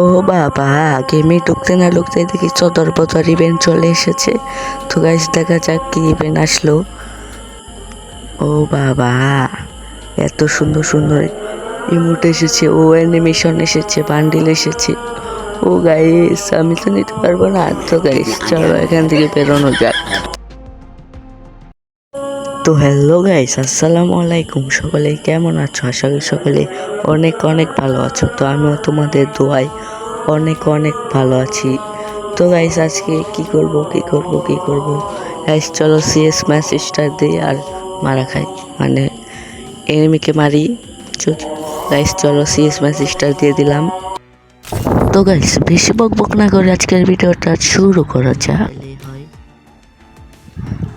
ও বাবা, গেমে ঢুকতে না ঢুকতে দেখি চদর বদর ইভেন্ট চলে এসেছে। তো গাইস দেখা যাক কি ইভেন্ট আসলো। ও বাবা, এত সুন্দর সুন্দর ইমোট এসেছে, ও অ্যানিমেশন এসেছে বান্ডিল এসেছে। ও গাইস আমি তো নিতে পারব না। তো গাইস চলো এখান থেকে বেরোনো যাক। তো হ্যালো গাইস আসসালামু আলাইকুম সকলে কেমন আছো? আশা করি সকলে অনেক অনেক ভালো আছো। তো আমিও তোমাদের দোয়ায় অনেক অনেক ভালো আছি। তো গাইস, আজকে কি করব কি করব কি করব? গাইস, চলো সিএস ম্যাচ স্টার দিই আর মারা খাই। মানে এনিমিকে মারি। গাইস, চলো সিএস ম্যাচ স্টার দিয়ে দিলাম। তো গাইস, বেশি বক বক না করে আজকের ভিডিওটা শুরু করা যাক।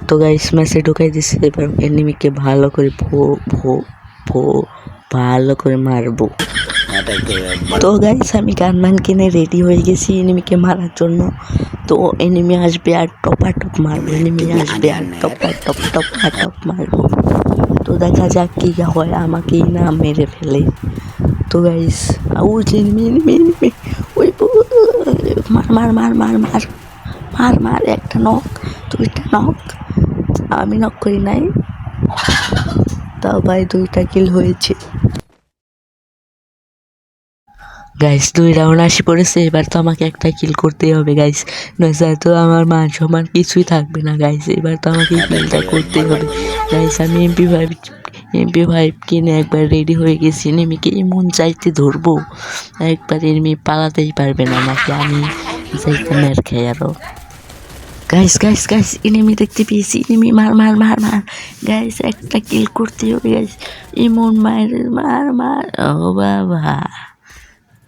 তো গাইস ম্যাচে ঢুকাই দিচ্ছে এবার এনিমিকে ভালো করে ভো ভো ভো, ভালো করে মারবো। তো গাইস আমি গানমান কিনে রেডি হয়ে গেছি এনিমিকে মারার জন্য। তো এনিমি আসবে আর টপা টপ মারবো এনিমি আসবে আর টপা টপ টপা টপ মারবো। তো দেখা যাক কি হয়, আমাকেই না মেরে ফেলে। তো গাইস ওই এনিমি এনিমি এনিমি ওই মার মার মার মার মার মার মার একটা নখ দুইটা নখ আমি নক করি নাই। তাও ভাই দুইটা কিল হয়েছে। গাইস দুই রাউন্ড আসি পড়েছে, এবার তো আমাকে একটা কিল করতেই হবে গাইস নয়তো তো আমার মান সম্মান কিছুই থাকবে না গাইস এবার তো আমাকে কিলটা করতেই হবে। গাইস আমি এমপি ফাইভ এমপি ফাইভ কিনে একবার রেডি হয়ে গেছি এনিমিকে এমন চাইতে ধরবো। একবার এনিমি পালাতেই পারবে না আমাকে, আমি যাইতে মের খাই আরও। গাইস গাইস গাইস এনিমি দেখতে পেয়েছি এনিমি মার মার মার মার গাইস একটা কিল করতে হবে গাইস এমন মায়ের মার মার ও বাবা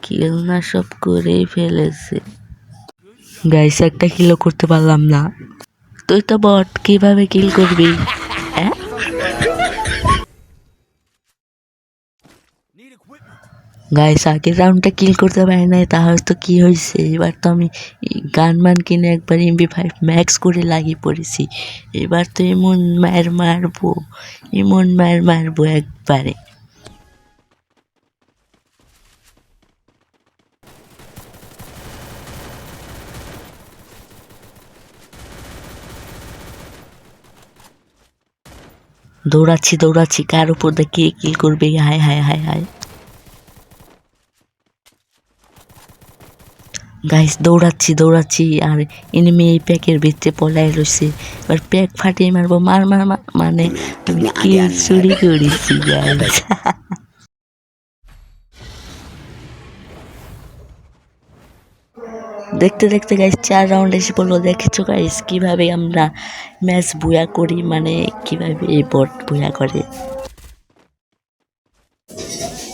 কিল না সব করেই ফেলেছে গাইস একটা কিলও করতে পারলাম না। তুই তো বট কীভাবে কিল করবি? গাইস আগের রাউন্ডটা কিল করতে পারি নাই তাহলে তো কি হয়েছে এবার তো আমি গান মান কিনে একবার এমবি ফাইভ ম্যাক্স করে লাগিয়ে পড়েছি। এবার তো এমন মার মারবো এমন মার মারবো একবারে। দৌড়াচ্ছি দৌড়াচ্ছি। কার উপর দিয়ে কে কিল করবে? হায় হায় হায় হায়। গাইস দৌড়াচ্ছি দৌড়াচ্ছি। আর এনিমি এই প্যাকের ভিতরে পলাই রয়েছে এবার প্যাক ফাটিয়ে মারবো। মার মার মার। মানে আমি কিল চুরি করেছি গাইস দেখতে দেখতে গাইস চার রাউন্ড এসে পড়ল দেখেছ গাইস কীভাবে আমরা ম্যাচ বুয়া করি? মানে কীভাবে এই বট বুয়া করে?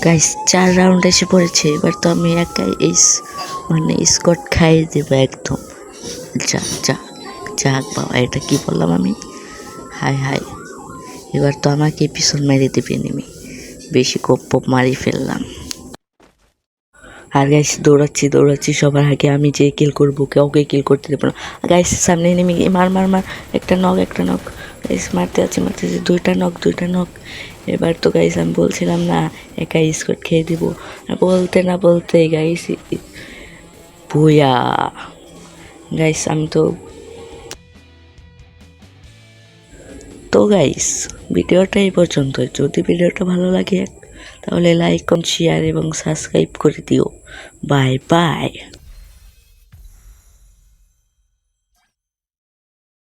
গাইস চার রাউন্ড এসে পড়েছে। এবার তো আমি একাই এই মানে স্কট খাইয়ে দেবো একদম। যা যা, যাক বাবা, এটা কি বললাম আমি? হাই হাই এবার তো আমাকে পিছন মেরে দেবে নেমে বেশি কোপ পোপ মারি ফেললাম। আর গাইস দৌড়াচ্ছি দৌড়াচ্ছি, সবার আগে আমি যে কিল করব কাউকে কিল করতে দেবো না। গাইস সামনে নেমে গিয়ে মার মার মার, একটা নখ একটা নখ গাইস মারতে আছি মারতে আছি দুইটা নখ দুইটা নখ এবার তো গাইস আমি বলছিলাম না, একা স্কট খেয়ে দিব। বলতে, না বলতে গাইস ভুয়া গাইস আমি তো তো গাইস ভিডিওটা এই পর্যন্ত যদি ভিডিওটা ভালো লাগে তাহলে লাইক কমেন্ট শেয়ার এবং সাবস্ক্রাইব করে দিও। Bye bye